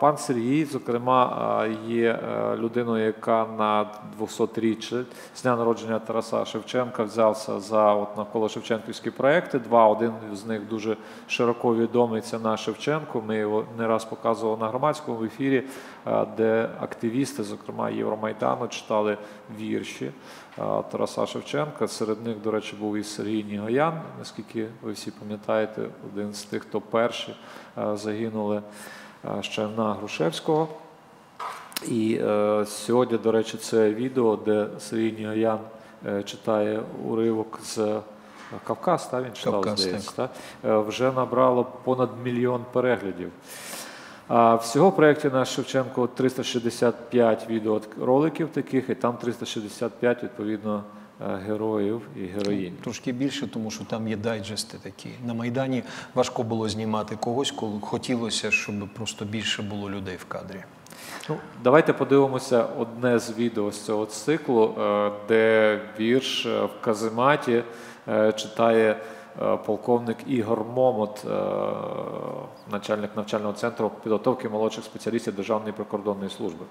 Пан Сергій, зокрема, є е, людиною, яка на 200-річчя з дня народження Тараса Шевченка взявся за от навколо Шевченківські проекти. Два один з них дуже широко відомий. Це на Шевченку. Ми його не раз показували на громадському ефірі, е, де активісти, зокрема Євромайдану, читали вірші е, Тараса Шевченка. Серед них, до речі, був і Сергій Нігоян, наскільки ви всі пам'ятаєте, один з тих, хто перші загинули ще на Грушевського. І е, сьогодні, до речі, це відео, де Сергій Нігоян е, читає уривок з е, Кавказ, та він читав, Кавказ, здається, та? Е, вже набрало понад мільйон переглядів. А всього в проєкті на Шевченко 365 відеороликів таких, і там 365, відповідно, героїв і героїнь. Трошки більше, тому що там є дайджести такі. На Майдані важко було знімати когось, коли хотілося, щоб просто більше було людей в кадрі. Ну, давайте подивимося одне з відео з цього циклу, е, де вірш е, в казематі е, читає е, полковник Ігор Момот, е, начальник навчального центру підготовки молодших спеціалістів Державної прикордонної служби.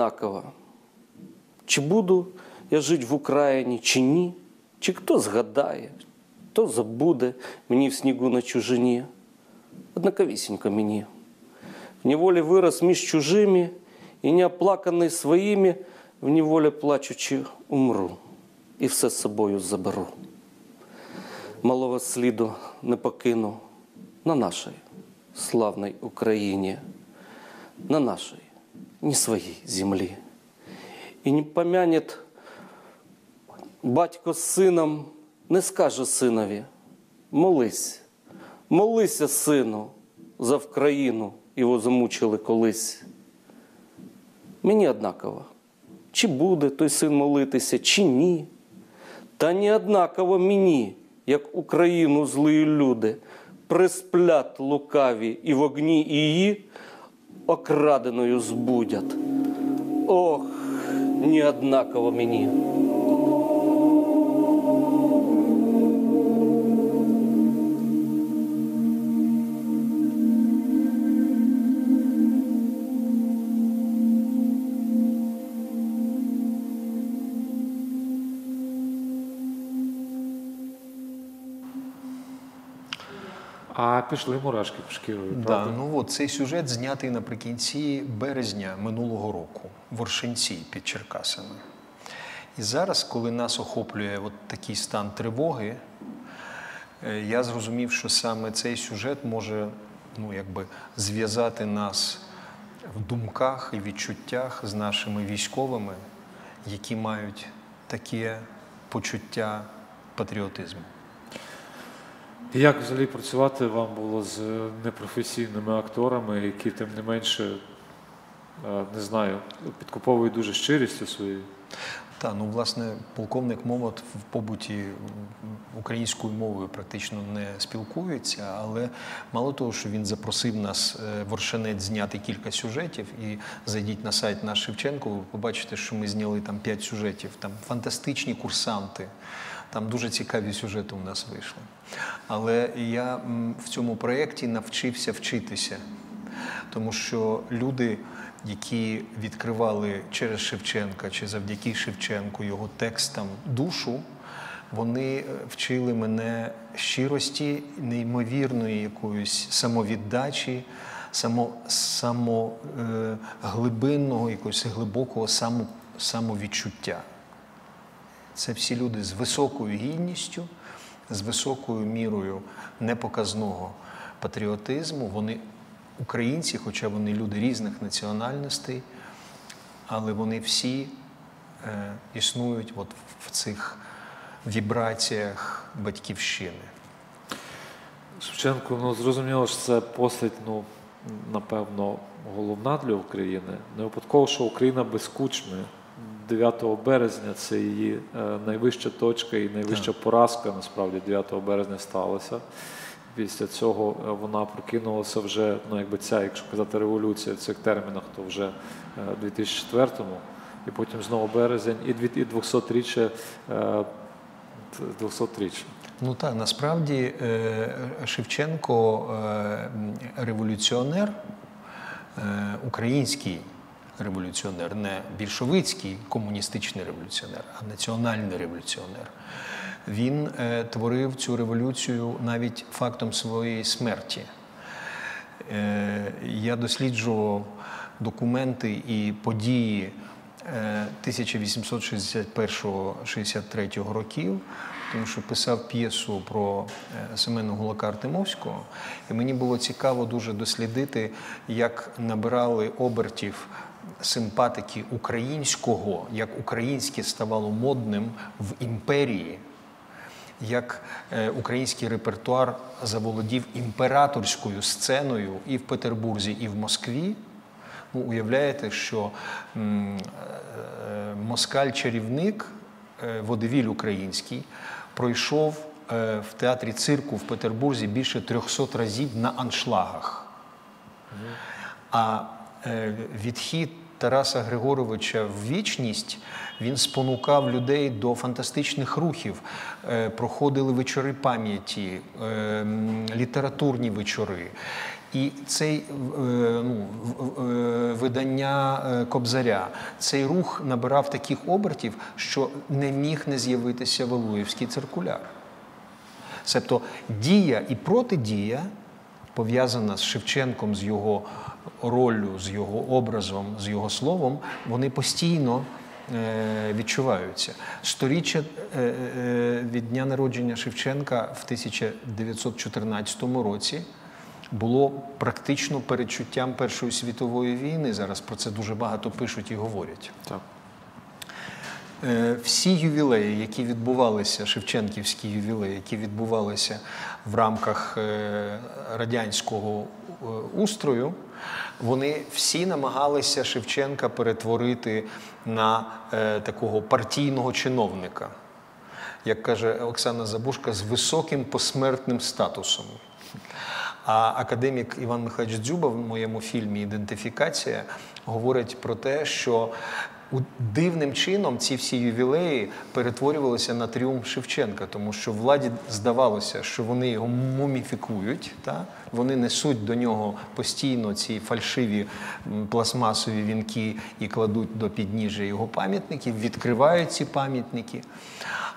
Однаково, чи буду я жити в Україні, чи ні, чи хто згадає, хто забуде мені в снігу на чужині. Однаковісінько мені. В неволі вирос між чужими і не оплаканий своїми, в неволі плачучи, умру і все з собою заберу. Малого сліду не покину на нашій славній Україні, на нашій не своей земли. І не помянет батько з сином, не скаже синові, молись, молися, сину, за Вкраїну його замучили колись. Мені однаково, чи буде той син молитися, чи ні. Та не однаково мені, як Україну злої люди, присплят лукаві і в огні її окраденою збудять. Ох, не однаково мені. А пішли мурашки по шкірою, Да, ну от цей сюжет знятий наприкінці березня минулого року в Оршинці під Черкасами. І зараз, коли нас охоплює от такий стан тривоги, е, я зрозумів, що саме цей сюжет може ну, якби, зв'язати нас в думках і відчуттях з нашими військовими, які мають таке почуття патріотизму. Як взагалі працювати вам було з непрофесійними акторами, які тим не менше, е, не знаю, підкуповують дуже щирістю своєю? Та ну власне полковник Момот в побуті українською мовою практично не спілкується, але мало того, що він запросив нас е, в Оршанець зняти кілька сюжетів, і зайдіть на сайт наш Шевченко, ви побачите, що ми зняли там п'ять сюжетів, там фантастичні курсанти. Там дуже цікаві сюжети у нас вийшли. Але я в цьому проєкті навчився вчитися, тому що люди, які відкривали через Шевченка чи завдяки Шевченку його текстам душу, вони е, вчили мене щирості, неймовірної якоїсь самовіддачі, само, само, е, якогось глибокого само, самовідчуття. Це всі люди з високою гідністю, з високою мірою непоказного патріотизму. Вони українці, хоча вони люди різних національностей, але вони всі е, існують от в цих вібраціях батьківщини. Шевченко, ну зрозуміло, що це постать, ну, напевно, головна для України. Не випадково, що Україна без кучми 9 березня це її е, найвища точка і найвища поразка. Насправді 9 березня сталася. Після цього е, вона прокинулася вже, ну якби ця, якщо казати революція в цих термінах, то вже е, в 2004-му, і потім знову березень, і дві- 200-річчя, е, 200-річчя. Ну так, насправді е, Шевченко е, революціонер, е, український революціонер, не більшовицький комуністичний революціонер, а національний революціонер. Він е, творив цю революцію навіть фактом своєї смерті. Е, Я досліджував документи і події е, 1861-63 років, тому що писав п'єсу про е, Семена Гулака Артемовського. І мені було цікаво дуже дослідити, як набирали обертів симпатики українського, як українське ставало модним в імперії як е, український репертуар заволодів імператорською сценою і в Петербурзі, і в Москві. Ну, уявляєте, що е, москаль-чарівник, е, водевіль український, пройшов в театрі цирку в Петербурзі більше 300 разів на аншлагах. А відхід Тараса Григоровича в вічність він спонукав людей до фантастичних рухів. Е, Проходили вечори пам'яті, е, літературні вечори. І цей е, ну, е, видання е, Кобзаря, цей рух набирав таких обертів, що не міг не з'явитися Валуєвський циркуляр. Себто дія і протидія пов'язана з Шевченком, з його роллю, з його образом, з його словом, вони постійно е, відчуваються. Сторіччя е, е, від дня народження Шевченка в 1914 році було практично передчуттям Першої світової війни. Зараз про це дуже багато пишуть і говорять. Так. Всі ювілеї, які відбувалися, Шевченківські ювілеї, які відбувалися в рамках радянського устрою, вони всі намагалися Шевченка перетворити на е, такого партійного чиновника, як каже Оксана Забушка, з високим посмертним статусом. А академік Іван Михайлович Дзюба в моєму фільмі Ідентифікація говорить про те, що дивним чином ці всі ювілеї перетворювалися на тріумф Шевченка, тому що владі здавалося, що вони його муміфікують, та? вони несуть до нього постійно ці фальшиві пластмасові вінки і кладуть до підніжжя його пам'ятників, відкривають ці пам'ятники.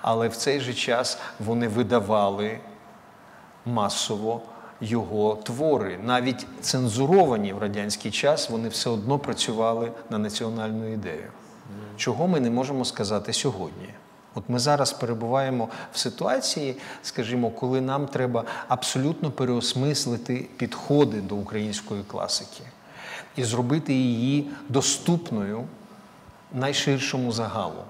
Але в цей же час вони видавали масово його твори. Навіть цензуровані в радянський час, вони все одно працювали на національну ідею. Чого ми не можемо сказати сьогодні? От ми зараз перебуваємо в ситуації, скажімо, коли нам треба абсолютно переосмислити підходи до української класики і зробити її доступною найширшому загалу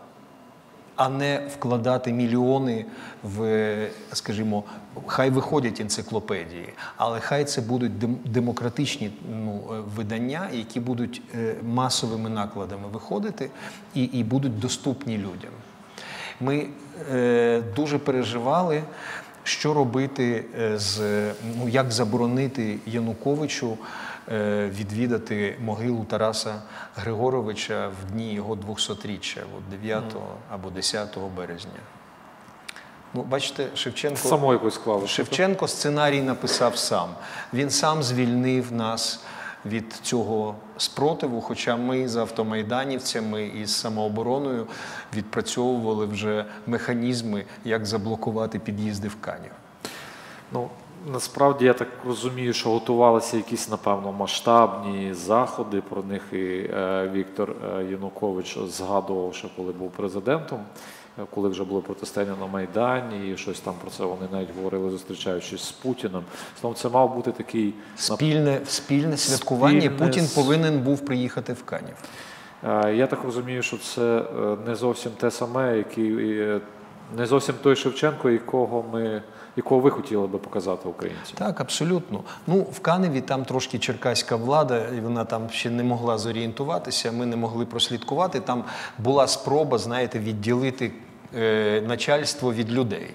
а не вкладати мільйони в, скажімо, хай виходять енциклопедії, але хай це будуть демократичні ну, е, видання, які будуть е, масовими накладами виходити і, і будуть доступні людям. Ми е, дуже переживали, що робити е, з ну як заборонити Януковичу відвідати могилу Тараса Григоровича в дні його 200-річчя, 9 або 10 березня. Ну, бачите, Шевченко Само якось склалося. Шевченко сценарій написав сам. Він сам звільнив нас від цього спротиву, хоча ми з автомайданівцями і з самообороною відпрацьовували вже механізми, як заблокувати під'їзди в Канів. Ну, насправді я так розумію, що готувалися якісь, напевно, масштабні заходи. Про них і е, Віктор е, Янукович згадував, ще коли був президентом, е, коли вже були протистояння на Майдані, і щось там про це вони навіть говорили, зустрічаючись з Путіним. Словом, це мав бути такий Спільне, спільне святкування. Спільне Путін повинен був приїхати в Канів. Я так розумію, що це не зовсім те саме, який не зовсім той Шевченко, якого ми якого ви хотіли би показати українцям? Так, абсолютно. Ну, в Каневі там трошки черкаська влада, і вона там ще не могла зорієнтуватися, ми не могли прослідкувати. Там була спроба, знаєте, відділити е, начальство від людей.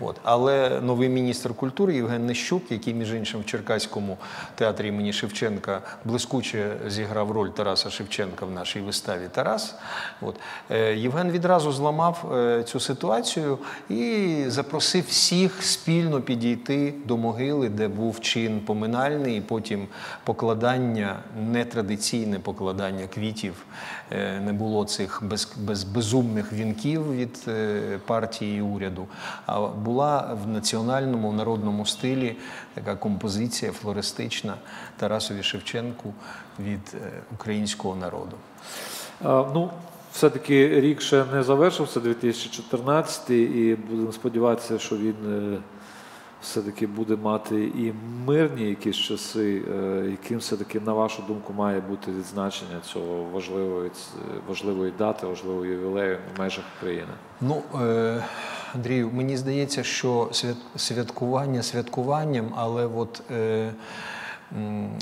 От. Але новий міністр культури Євген Нещук, який, між іншим, в Черкаському театрі імені Шевченка блискуче зіграв роль Тараса Шевченка в нашій виставі Тарас. От. Е, Євген відразу зламав е, цю ситуацію і запросив всіх спільно підійти до могили, де був чин поминальний, і потім покладання, нетрадиційне покладання квітів. Е, Не було цих без, без, безумних вінків від партії і уряду. А була в національному в народному стилі така композиція флористична Тарасові Шевченку від е, українського народу. Ну, все-таки рік ще не завершився, 2014, і будемо сподіватися, що він е, все-таки буде мати і мирні якісь часи, е, яким все-таки, на вашу думку, має бути відзначення цього важливої, важливої дати, важливого ювілею в межах країни. Ну, е, Андрію, мені здається, що свят, святкування святкуванням, але от е,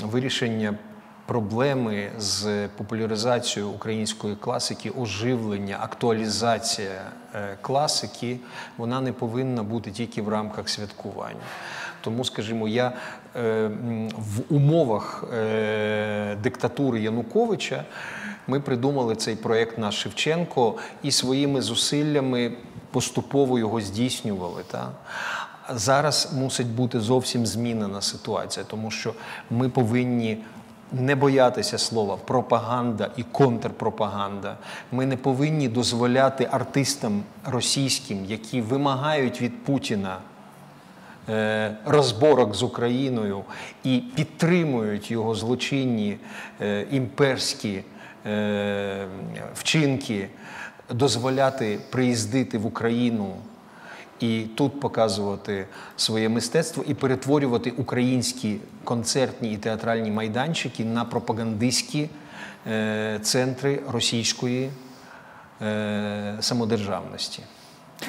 вирішення проблеми з популяризацією української класики, оживлення, актуалізація е, класики, вона не повинна бути тільки в рамках святкування. Тому, скажімо, я е, в умовах е, диктатури Януковича ми придумали цей проєкт наш Шевченко і своїми зусиллями поступово його здійснювали. Та? Зараз мусить бути зовсім змінена ситуація, тому що ми повинні. Не боятися слова пропаганда і контрпропаганда. Ми не повинні дозволяти артистам російським, які вимагають від Путіна е, розборок з Україною і підтримують його злочинні е, імперські вчинки, дозволяти приїздити в Україну і тут показувати своє мистецтво і перетворювати українські концертні і театральні майданчики на пропагандистські е, центри російської е, самодержавності.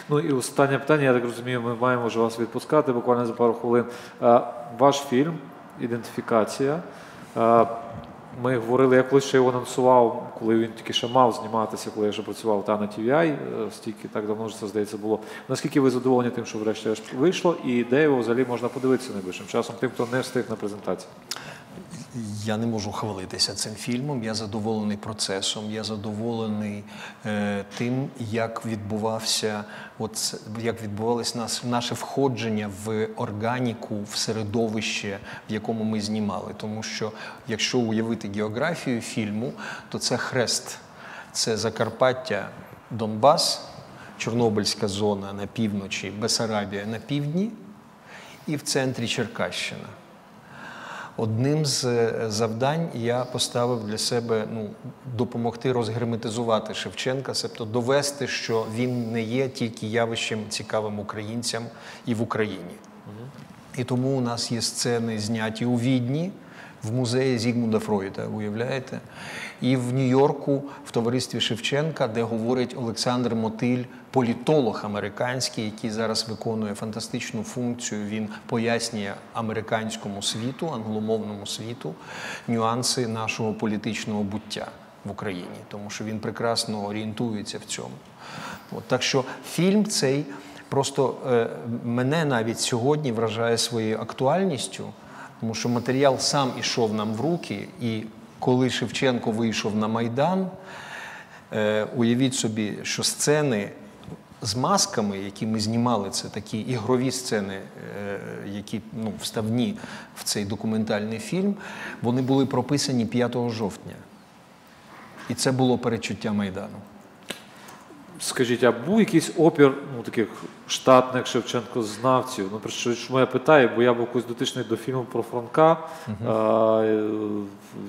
Ну і останнє питання, я так розумію, ми маємо вже вас відпускати буквально за пару хвилин. Е, Ваш фільм Ідентифікація. Ми говорили, я колись ще його анонсував, коли він тільки ще мав зніматися, коли я вже працював та на TVI, е, стільки так давно вже це здається було. Наскільки ви задоволені тим, що врешті вийшло, і де його взагалі можна подивитися найближчим часом, тим, хто не встиг на презентацію? Я не можу хвалитися цим фільмом. Я задоволений процесом. Я задоволений е, тим, як відбувався, от як відбувалось нас наше входження в органіку, в середовище, в якому ми знімали. Тому що якщо уявити географію фільму, то це хрест, це Закарпаття, Донбас, Чорнобильська зона на півночі, Бесарабія на півдні, і в центрі Черкащина. Одним з е, завдань я поставив для себе ну, допомогти розгерметизувати Шевченка, себто довести, що він не є тільки явищем цікавим українцям і в Україні. І тому у нас є сцени зняті у Відні в музеї Зігмунда Фройда, уявляєте? І в Нью-Йорку в товаристві Шевченка, де говорить Олександр Мотиль, політолог американський, який зараз виконує фантастичну функцію. Він пояснює американському світу, англомовному світу нюанси нашого політичного буття в Україні, тому що він прекрасно орієнтується в цьому. От, так що фільм цей просто е, мене навіть сьогодні вражає своєю актуальністю, тому що матеріал сам ішов нам в руки, і коли Шевченко вийшов на Майдан, е, уявіть собі, що сцени з масками, які ми знімали, це такі ігрові сцени, е, які ну, вставні в цей документальний фільм, вони були прописані 5 жовтня. І це було перечуття Майдану. Скажіть, а був якийсь опір ну, таких штатних Шевченко-знавців? Ну, про що чому я питаю, бо я був якось дотичний до фільму про Франка. А, е,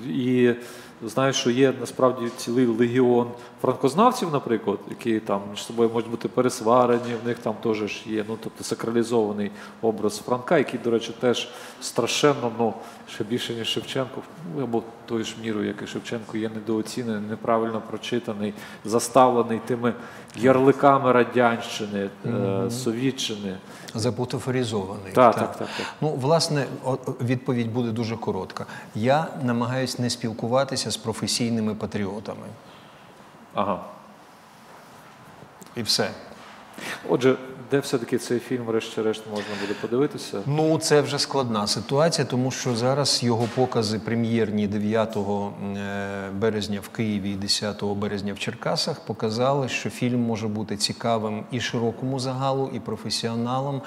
і знаю, що є насправді цілий легіон франкознавців, наприклад, які там між собою можуть бути пересварені, в них там теж є ну, тобто, сакралізований образ Франка, який, до речі, теж страшенно ну, ще більше, ніж Шевченко, ну, або тою ж мірою, як і Шевченко, є недооцінений, неправильно прочитаний, заставлений тими ярликами Радянщини, е, Совітщини. Забутафоризований. Так, так, так, так. Ну, власне, відповідь буде дуже коротка. Я намагаюсь не спілкуватися з професійними патріотами. Ага. І все. Отже, де все-таки цей фільм, врешті-решт, можна буде подивитися? Ну, це вже складна ситуація, тому що зараз його покази прем'єрні 9 е, березня в Києві і 10 березня в Черкасах показали, що фільм може бути цікавим і широкому загалу, і професіоналам.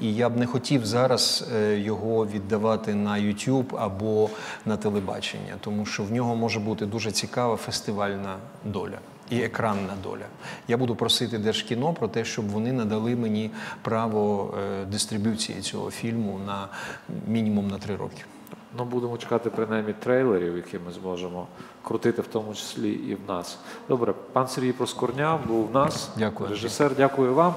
І я б не хотів зараз е, його віддавати на YouTube або на телебачення, тому що в нього може бути дуже цікава фестивальна доля. І екранна доля. Я буду просити Держкіно про те, щоб вони надали мені право е, дистриб'юції цього фільму на мінімум на три роки. Ну, будемо чекати принаймні трейлерів, які ми зможемо крутити, в тому числі і в нас. Добре, пан Сергій Проскорня був в нас. Дякую. Режисер, дякую вам.